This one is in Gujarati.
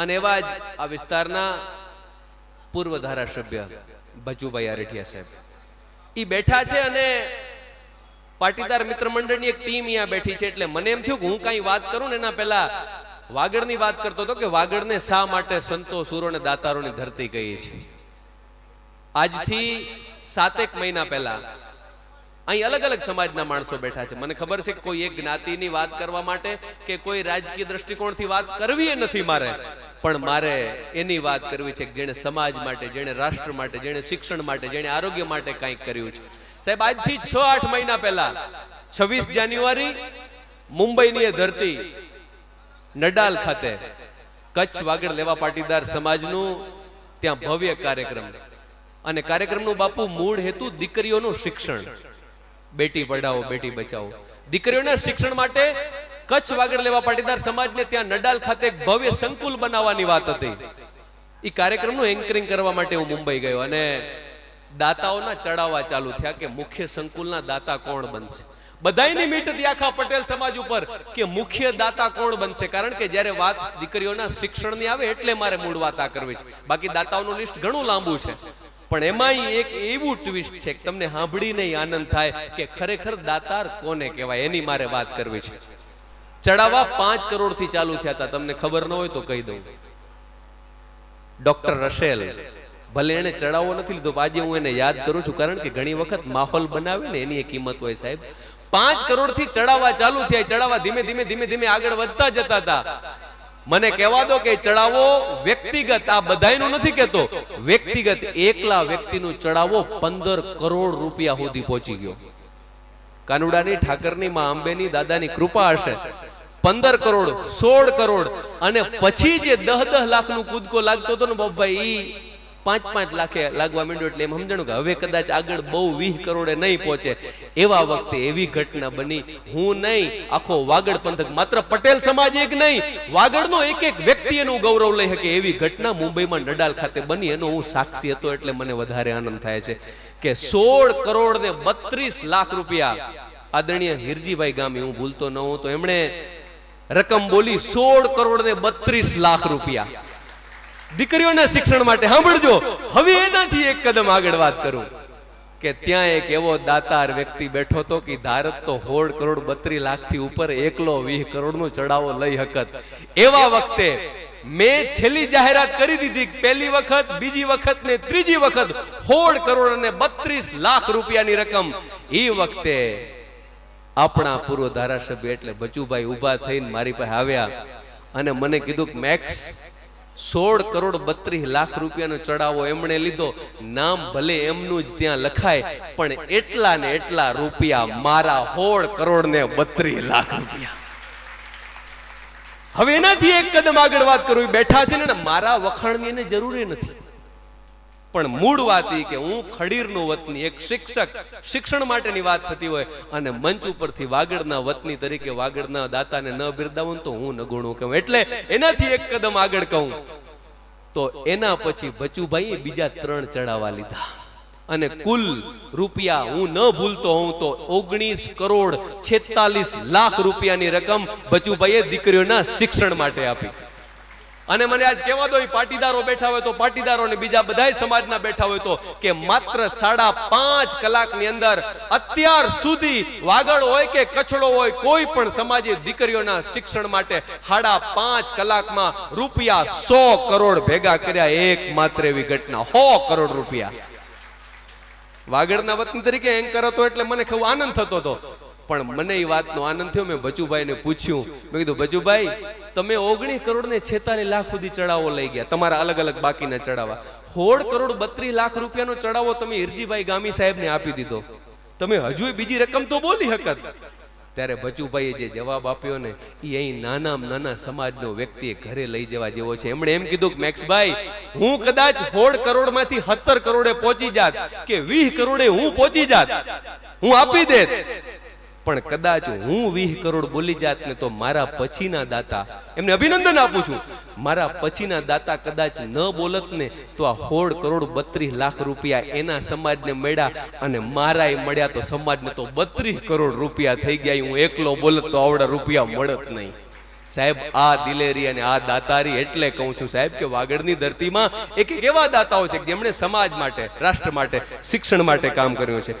અને એવા જ આ વિસ્તારના પૂર્વ ધારાસભ્ય ભજુભાઈ આરેઠિયા સાહેબ. ઈ બેઠા છે અને પાટીદાર મિત્ર મંડળની એક ટીમ અહીંયા બેઠી છે. એટલે મને એમ થયું કે હું કાંઈ વાત કરું ને એના પહેલા વાગડની વાત કરતો હતો કે વાગડને શા માટે સંતો સુરો અને દાતારોની ધરતી કહી છે આજથી સાતેક મહિના પહેલા અહીં અલગ અલગ સમાજના માણસો બેઠા છે. મને ખબર છે કોઈ એક જ્ઞાતિની વાત કરવા માટે કે કોઈ રાજકીય દ્રષ્ટિકોણથી વાત કરવી એ નથી મારે. પણ મારે એની વાત કરવી છે કે જેણે સમાજ માટે, જેણે રાષ્ટ્ર માટે, જેણે શિક્ષણ માટે, જેણે આરોગ્ય માટે કંઈક કર્યું છે. સાહેબ, આજથી છ, આઠ મહિના પહેલા, છવ્વીસ જાન્યુઆરી, મુંબઈની એ ધરતી, નડાલ ખાતે, કચ્છ વાગડ લેવા પાટીદાર સમાજનું ત્યાં ભવ્ય કાર્યક્રમ. અને કાર્યક્રમનું બાપુ મૂળ હેતુ દીકરીઓનું શિક્ષણ. બેટી પઢાવો, બેટી બચાવો. દીકરીઓના શિક્ષણ માટે કચ્છ વાગડ લેવા પાટીદાર સમાજને ત્યાં નડાલ ખાતે ભવ્ય સંકુલ બનાવવાની વાત હતી. એ કાર્યક્રમનું એન્કરિંગ કરવા માટે હું મુંબઈ ગયો અને દાતાઓના ચડાવવા ચાલુ થયા કે મુખ્ય સંકુલના દાતા કોણ બનશે? બધાની મીટ હતી આખા પટેલ સમાજ ઉપર કે મુખ્ય દાતા કોણ બનશે? કારણ કે જ્યારે વાત દીકરીઓના શિક્ષણની આવે એટલે મારે મૂળ વાત આ કરવી છે. બાકી દાતાઓનું લિસ્ટ ઘણું લાંબુ છે. પણ એમાંય એક એવું ટ્વિસ્ટ છે કે તમને સાંભળીને આનંદ થાય કે ખરેખર દાતાર કોને કહેવાય એની મારે વાત કરવી છે. ચડાવવા પાંચ કરોડથી ચાલુ થયા હતા તમને ખબર ન હોય તો કહી દઉં. ડોક્ટર રશેલ ભલે એને ચડાવવો નથી લીધો આજે હું એને યાદ કરું છું, કારણ કે ઘણી વખત માહોલ બનાવે ને એની કિંમત હોય સાહેબ. પાંચ કરોડથી ચડાવવા ચાલુ થયા, ચડાવવા ધીમે ધીમે ધીમે ધીમે આગળ વધતા જતા હતા મને કહેવા દો કે ચડાવો વ્યક્તિગત, આ બધાનું નથી કેતો વ્યક્તિગત, એકલા વ્યક્તિનું ચડાવો પંદર કરોડ રૂપિયા સુધી પહોંચી ગયો. કાનુડાની, ઠાકરની, માં અંબેની દાદાની કૃપા હશે. પંદર કરોડ, સોળ કરોડ અને પછી જે દહ દહ લાખનું કૂદકો લાગતો હતો ને બાપભાઈ એ પાંચ પાંચ લાખે લાગવા માંડ્યો એટલે એમ સમજણું કે હવે કદાચ આગળ બહુ વીસ કરોડે નહીં પહોંચે. એવા વખતે એવી ઘટના બની. હું નહીં, આખો વાગડ પંથક, માત્ર પટેલ સમાજ એક નહીં, વાગડનો એક એક વ્યક્તિ એનું ગૌરવ લઈ શકે એવી ઘટના મુંબઈમાં નડાલ ખાતે બની. એનો હું સાક્ષી હતો એટલે મને વધારે આનંદ થાય છે કે સોળ કરોડ ને બત્રીસ લાખ રૂપિયા આદરણીય હિરજીભાઈ ગામી હું ભૂલતો ન હોઉં. તો એમણે રકમ બોલી સોળ કરોડ ને બત્રીસ લાખ રૂપિયા. દીકરીઓના શિક્ષણ માટે સાંભળજો. હવે એનાથી એક કદમ આગળ વાત કરું. કે ત્યાં એક એવો દાતાર વ્યક્તિ બેઠો હતો કે ધારત તો હોળ કરોડ બત્રીસ લાખથી ઉપર એકલો વીસ કરોડ નો ચડાવો લઈ હકત. એવા વખતે મેં છેલ્લી જાહેરાત કરી દીધી પહેલી વખત, બીજી વખત ને ત્રીજી વખત હોળ કરોડ અને બત્રીસ લાખ રૂપિયાની રકમ. એ વખતે આપણા પૂર્વ ધારાસભ્ય એટલે બચુભાઈ ઊભા થઈને મારી પાસે આવ્યા અને મને કીધું કે, મેક્સ, સોળ કરોડ બત્રીસ લાખ રૂપિયાનો ચડાવો એમણે લીધો. નામ ભલે એમનું જ ત્યાં લખાય, પણ એટલા ને એટલા રૂપિયા મારા હોળ કરોડ ને બત્રીસ લાખ રૂપિયા. હવે એનાથી એક કદમ આગળ વાત કરું બેઠા છે ને, મારા વખાણની એને જરૂરી નથી. પણ મૂળ વાત એ કે હું ખડીરનો વતની એક શિક્ષક શિક્ષણ માટેની વાત થતી હોય અને મંચ ઉપરથી વાગડના વતની તરીકે વાગડના દાતાને ન બિરદાવું તો હું નગુણું કહું. એટલે એનાથી એક કદમ આગળ કહું. તો એના પછી બચુભાઈએ બીજા ત્રણ ચડાવવા લીધા. અને કુલ રૂપિયા હું ન ભૂલતો હોઉં તો ઓગણીસ કરોડ છેતાલીસ લાખ રૂપિયાની રકમ બચુભાઈએ દીકરીઓના શિક્ષણ માટે આપી. અને મને આજ કહેવા દો પાટીદારો બેઠા હોય તો પાટીદારો ને બીજા બધાય સમાજના બેઠા હોય તો કે માત્ર સાડા પાંચ કલાકની અંદર અત્યાર સુધી વાગડ હોય કે કચડો હોય, કોઈ પણ સમાજે દીકરીઓના શિક્ષણ માટે સાડા પાંચ કલાકમાં રૂપિયા સો કરોડ ભેગા કર્યા, એક માત્ર એવી ઘટના. સો કરોડ રૂપિયા. વાગડના વતન તરીકે એન્કર હતો એટલે મને ખૂબ આનંદ થતો હતો. પણ મને એ વાતનો આનંદ થયો. મેં ભજુભાઈને પૂછ્યું. મેં કીધું, ભજુભાઈ, તમે ઓગણીસ કરોડ ને છેતાલીસ લાખ સુધી ચડાવો લઈ ગયા. તમારા અલગ અલગ બાકીના ચડાવા. સોળ કરોડ બત્રીસ લાખ રૂપિયાનો ચડાવો તમે હિરજીભાઈ ગામી સાહેબને આપી દીધો. તમે હજુ બીજી રકમ તો બોલી હકત. ત્યારે ભજુભાઈએ જે જવાબ આપ્યો ને એ અહીં નાના નાના સમાજનો વ્યક્તિએ ઘરે લઈ જવા જેવો છે. એમણે એમ કીધું કે, મેક્સભાઈ, હું કદાચ સોળ કરોડમાંથી સત્તર કરોડે પહોંચી જાત કે વીસ કરોડે હું પહોંચી જાત. હું આપી દેત. પણ કદાચ હું વીસ કરોડ બોલી જાત ને તો મારા પછીના દાતા, એમને અભિનંદન આપું છું. મારા પછીના દાતા કદાચ ન બોલત ને તો આ હોળ કરોડ બત્રીસ લાખ રૂપિયા એના સમાજને મળ્યા અને મારાય મળ્યા તો સમાજને તો બત્રીસ કરોડ રૂપિયા થઈ ગયા. હું એકલો બોલત તો આવડા રૂપિયા મળત નહીં. સાહેબ, આ દિલેરી અને આ દાતારી એટલે કહું છું સાહેબ કે વાગડની ધરતીમાં એક એક એવા દાતાઓ છે જેમણે સમાજ માટે, રાષ્ટ્ર માટે, શિક્ષણ માટે કામ કર્યું છે.